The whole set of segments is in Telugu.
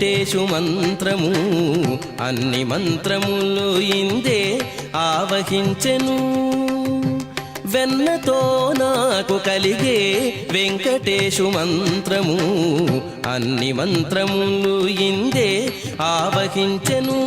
పుట్టేషు మంత్రము. అన్ని మంత్రములు ఇందే ఆవహించెను. వెన్నతో నాకు కలిగే వెంకటేశు మంత్రము. అన్ని మంత్రములు ఇందే ఆవహించెను.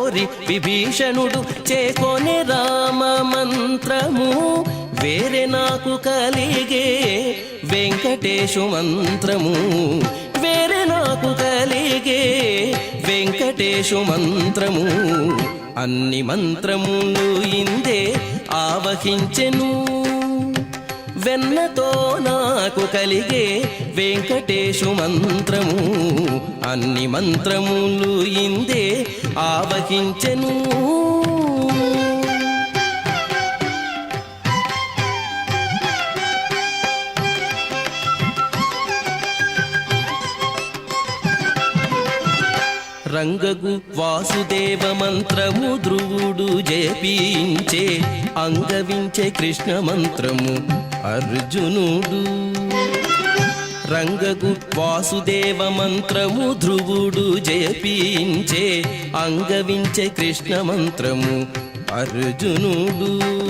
కోరి విభీషణుడు చేకొనే రామ మంత్రము. వేరే నాకు కలిగే వెంకటేశు మంత్రము. వేరే నాకు కలిగే వెంకటేశు మంత్రము. అన్ని మంత్రములు ఇందే ఆవహించెను. వెన్నతో నాకు కలిగే వెంకటేశు మంత్రము. అన్ని మంత్రములు ఇందే ఆవహించెను. రంగగు వాసుదేవ మంత్రము ధ్రువుడు జపించే అంగవించే కృష్ణ మంత్రము. అర్జునుడు. రంగగు వాసుదేవ మంత్రము ధ్రువుడు జయపించే అంగవించే కృష్ణ మంత్రము అర్జునుడు.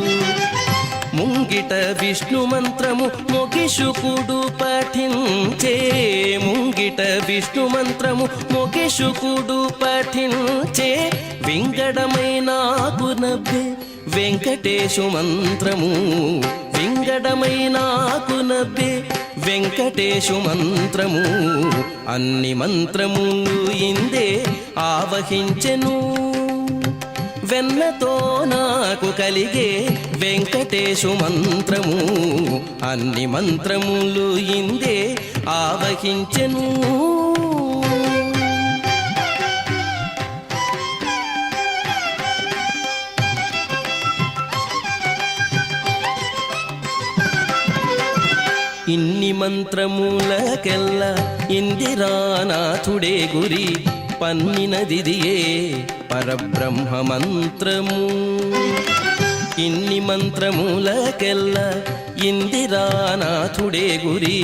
ముంగిట విష్ణు మంత్రము మొగిషుకుడు పఠించే ముంగిట విష్ణు మంత్రము మొగిషుకుడు పఠించే వింగడమైనాకు నవ్వే వెంకటేశు మంత్రము వింగడమైనాకు నవ్వే వెంకటేశు మంత్రము. అన్ని మంత్రము ఇందే ఆవహించెను. వెన్నతో నాకు కలిగే వెంకటేశు మంత్రము. అన్ని మంత్రములు ఇందే ఆవహించెను. ఇన్ని మంత్రములకెల్లా ఇందిరానాథుడే గురి పన్నినదిదియే పరబ్రహ్మ మంత్రము ఇన్ని మంత్రములకెల్లా ఇందిరానాథుడే గురి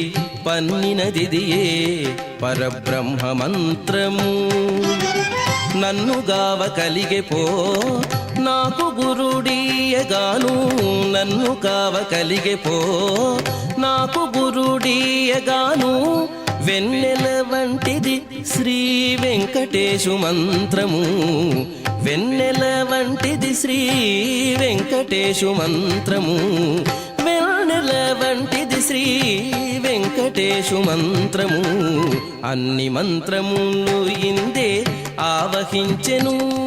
పన్నినదిదియే పరబ్రహ్మ మంత్రము నన్ను గావ కలిగే పో నాకు గురుడీయగాను నన్ను కావ కలిగిపో నాకు గురుడీయగాను వెన్నెల వంటిది శ్రీ వెంకటేశు మంత్రము. వెన్నెల వంటిది శ్రీ వెంకటేశు మంత్రము. వెన్నెల వంటిది శ్రీ వెంకటేశు మంత్రము. అన్ని మంత్రములు ఇందే ఆవహించెను.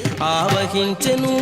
ఆవహించెను.